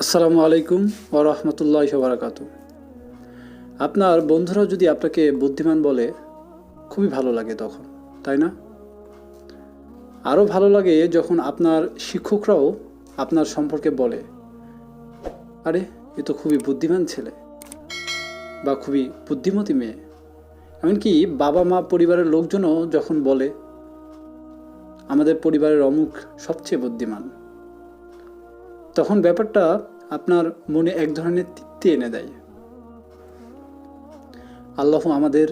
আসসালামু আলাইকুম ও ওরহমতুল্লাহ বারাকাত আপনার বন্ধুরা যদি আপনাকে বুদ্ধিমান বলে, খুবই ভালো লাগে তখন, তাই না? আরও ভালো লাগে যখন আপনার শিক্ষকরাও আপনার সম্পর্কে বলে, আরে, এ তো খুবই বুদ্ধিমান ছেলে বা খুবই বুদ্ধিমতী মেয়ে। এমনকি বাবা মা পরিবারের লোকজনও যখন বলে, আমাদের পরিবারের অমুক সবচেয়ে বুদ্ধিমান। তখন ব্যাপারটা আপনার মনে এক ধরনের তৃপ্তি এনে দেয়। আল্লাহ আমাদের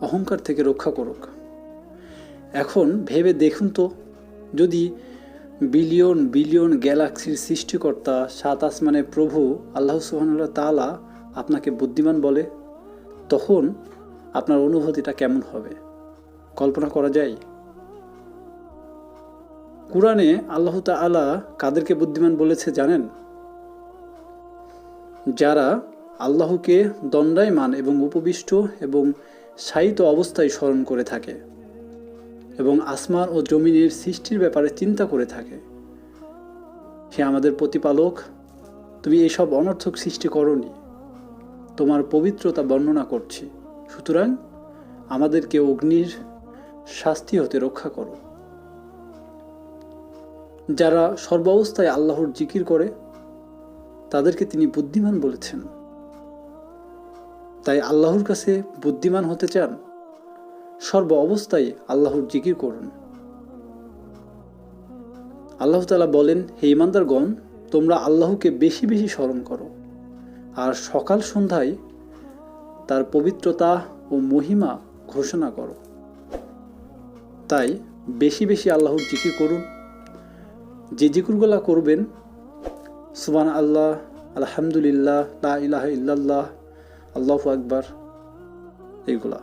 অহংকার থেকে রক্ষা করুক। এখন ভেবে দেখুন তো, যদি বিলিয়ন বিলিয়ন গ্যালাক্সির সৃষ্টিকর্তা, সাত আসমানের প্রভু আল্লাহ সুহানুল্লাহ তালা আপনাকে বুদ্ধিমান বলে, তখন আপনার অনুভূতিটা কেমন হবে? কল্পনা করা যায়? কোরআনে আল্লাহ তাআলা কাদেরকে বুদ্ধিমান বলেছে জানেন? যারা আল্লাহকে দণ্ডায়মান এবং উপবিষ্ট এবং শায়িত অবস্থায় স্মরণ করে থাকে এবং আসমান ও জমিনের সৃষ্টির ব্যাপারে চিন্তা করে থাকে। সে আমাদের প্রতিপালক, তুমি এসব অনর্থক সৃষ্টি করনি। তোমার পবিত্রতা বর্ণনা করছি। সুতরাং আমাদেরকে অগ্নির শাস্তি হতে রক্ষা করো। যারা সর্বাবস্থায় আল্লাহর জিকির করে, তাদেরকে তিনি বুদ্ধিমান বলেছেন। তাই আল্লাহর কাছে বুদ্ধিমান হতে চান, সর্ব অবস্থায় আল্লাহর জিকির করুন। আল্লাহ তালা বলেন, হে ইমানদারগণ তোমরা আল্লাহকে বেশি বেশি স্মরণ করো। আর সকাল সন্ধ্যায় তার পবিত্রতা ও মহিমা ঘোষণা করো। তাই বেশি বেশি আল্লাহর জিকির করুন যে জিকুরগুলা করবেন সুবান আল্লাহ আলহামদুলিল্লাহ, লা ইলাহ ইল্লাল্লাহ, আল্লাহ আকবর, এইগুলা।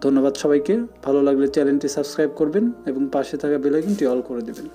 ধন্যবাদ সবাইকে। ভালো লাগলে চ্যানেলটি সাবস্ক্রাইব করবেন এবং পাশে থাকা বেলাইকনটি অল করে দেবেন।